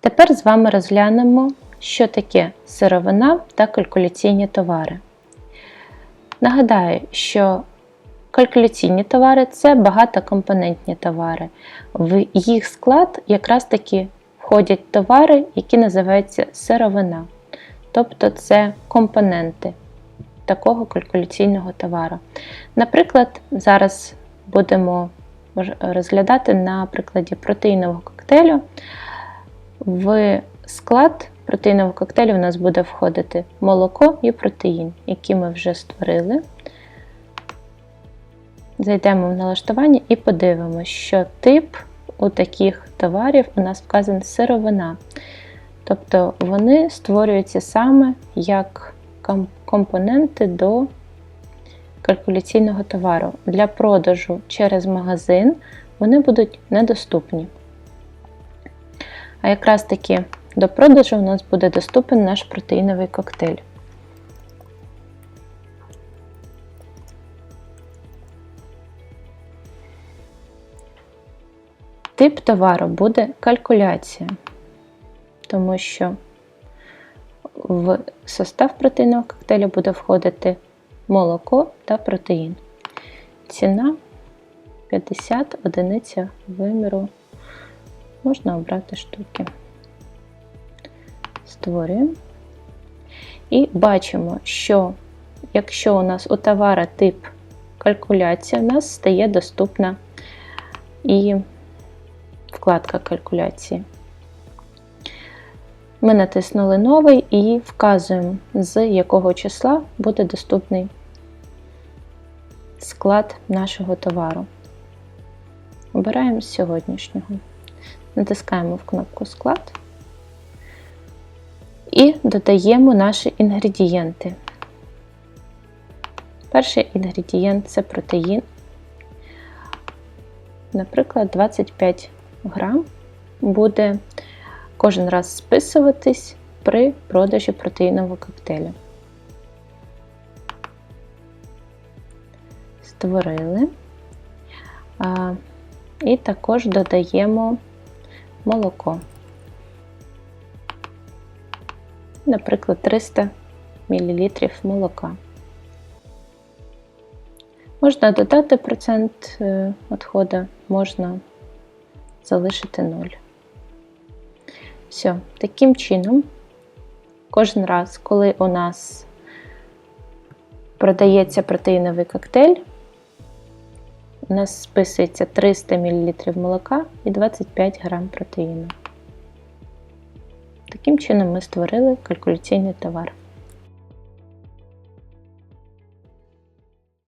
Тепер з вами розглянемо, що таке сировина та калькуляційні товари. Нагадаю, що калькуляційні товари це багатокомпонентні товари. В їх склад якраз таки входять товари, які називаються сировина. Тобто це компоненти такого калькуляційного товару. Наприклад, зараз будемо розглядати на прикладі протеїнового коктейлю. В склад протеїнового коктейлю у нас буде входити молоко і протеїн, які ми вже створили. Зайдемо в налаштування і подивимося, що тип у таких товарів у нас вказан сировина. Тобто вони створюються саме як компоненти до калькуляційного товару. Для продажу через магазин вони будуть недоступні. А якраз таки до продажу у нас буде доступен наш протеїновий коктейль. Тип товару буде калькуляція, тому що в состав протеїнового коктейля буде входити молоко та протеїн. Ціна 50 одиниця виміру. Можна обрати штуки. Створюємо. І бачимо, що якщо у нас у товара тип калькуляція, у нас стає доступна і вкладка калькуляції. Ми натиснули новий і вказуємо, з якого числа буде доступний склад нашого товару. Обираємо з сьогоднішнього. Натискаємо в кнопку Склад і додаємо наші інгредієнти. Перший інгредієнт це протеїн. Наприклад, 25 грам буде кожен раз списуватись при продажі протеїнового коктейля. Створили. І також додаємо молоко. Наприклад, 300 мл молока. Можна додати процент відходу, можна залишити 0. Все, таким чином, кожен раз, коли у нас продається протеїновий коктейль, у нас списується 300 мл молока і 25 г протеїну. Таким чином ми створили калькуляційний товар.